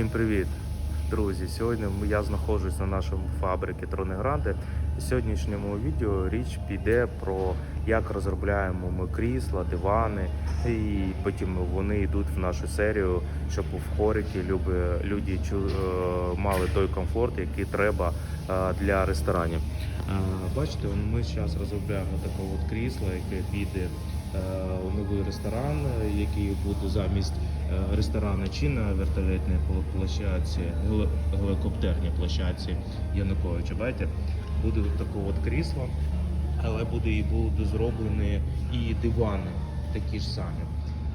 Всім привіт, друзі! Сьогодні я знаходжусь на нашому фабриці Трони Гранди. В сьогоднішньому відео річ піде про як розробляємо ми крісла, дивани, і потім вони йдуть в нашу серію, щоб в хоріті люби, люди е, мали той комфорт, який треба е, для ресторанів. Е, Бачите, ми зараз розробляємо таке от крісло, яке піде новий ресторан, е, який буде замість е, ресторану чи на вертольотній пл- площадці, гелікоптерній площадці Януковича. Бачите, буде таке от крісло, але буде і будуть зроблені і дивани такі ж самі.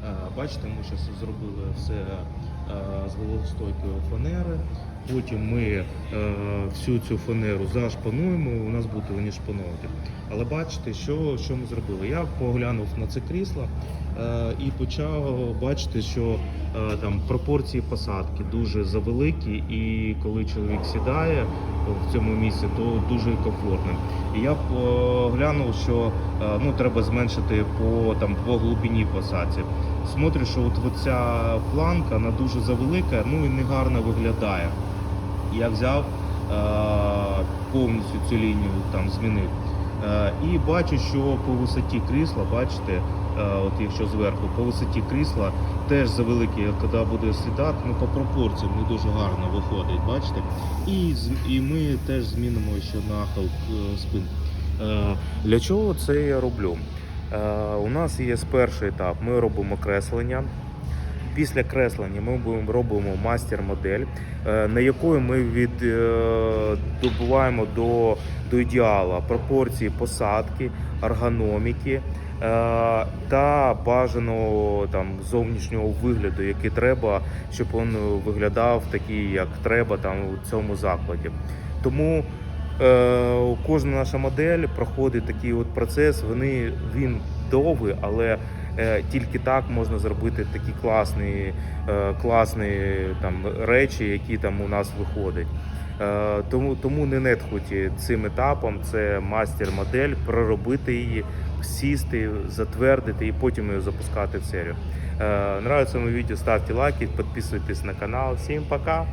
Е, Бачите, ми зараз зробили все е, з вологостойкої фанери. Потім ми е, всю цю фанеру зашпануємо, у нас буде вони шпановки. Але бачите, що, що ми зробили? Я поглянув на це крісло е, і почав бачити, що е, там пропорції посадки дуже завеликі, і коли чоловік сідає в цьому місці, то дуже комфортно. І я поглянув, що е, ну, треба зменшити по, там, по глибині посадці. Смотрю, що от ця планка вона дуже завелика, ну і негарно виглядає. Я взяв е, повністю цю лінію там змінив. Е, і бачу, що по висоті крісла, бачите, е, от якщо зверху, по висоті крісла теж завеликі, коли буде сідати, ну по пропорціям не дуже гарно виходить, бачите? І, і ми теж змінимо ще нахил спин. Для чого це я роблю? У нас є перший етап, ми робимо креслення. Після креслення ми будемо- робимо мастер-модель, е, на якої ми е, добуваємо до, до ідеала пропорції посадки, ергономіки е, та бажаного там, зовнішнього вигляду, який треба, щоб він виглядав такий, як треба там, у цьому закладі. Тому кожна наша модель проходить такий от процес. Вони, він довгий, але Е, Тільки так можна зробити такі класні, е, класні там речі, які там у нас виходять. Е, Тому, тому не нетхуйте цим етапом. Це мастер-модель, проробити її, сісти, затвердити і потім її запускати в серію. Нравиться моє відео, ставте лайки, підписуйтесь на канал. Всім пока!